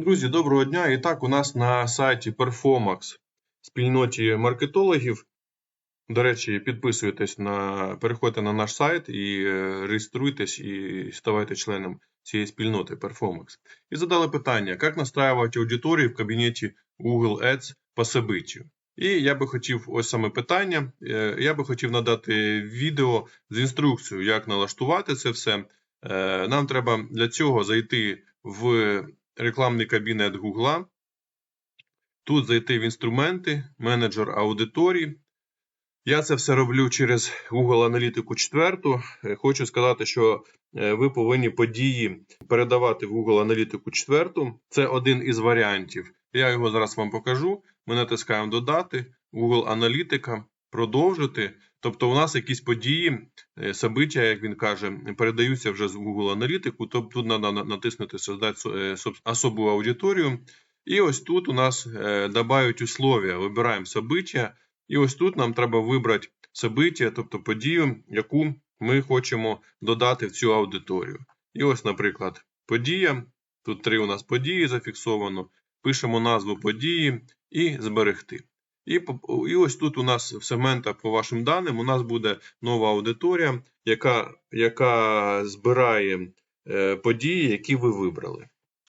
Друзі, доброго дня! І так, у нас на сайті Performax спільноті маркетологів. До речі, підписуйтесь на переходьте на наш сайт і е, реєструйтесь і ставайте членом цієї спільноти Performax. І задали питання, як настраювати аудиторію в кабінеті Google Ads по событию. І я би хотів ось саме питання. е, Я би хотів надати відео з інструкцією, як налаштувати це все. Е, Нам треба для цього зайти в рекламний кабінет Google. Тут зайти в інструменти, менеджер аудиторії. Я це все роблю через Google Аналітику 4. Е, Хочу сказати, що е, ви повинні події передавати в Google Аналітику 4. Це один із варіантів. Я його зараз вам покажу. Ми натискаємо Додати, Google Аналітика, продовжити. Тобто, у нас якісь події, е, собиття, як він каже, передаються вже з Google Аналітику. Тобто тут треба натиснути Создати со- е, соб- особу аудиторію. І ось тут у нас е, добавить условия. Вибираємо собиття. І ось тут нам треба вибрати собиття, тобто подію, яку ми хочемо додати в цю аудиторію. І ось, наприклад, подія. Тут три у нас події зафіксовано. Пишемо назву події і зберегти. І, і ось тут у нас в сегментах по вашим даним у нас буде нова аудиторія, яка, яка збирає е, події, які ви вибрали.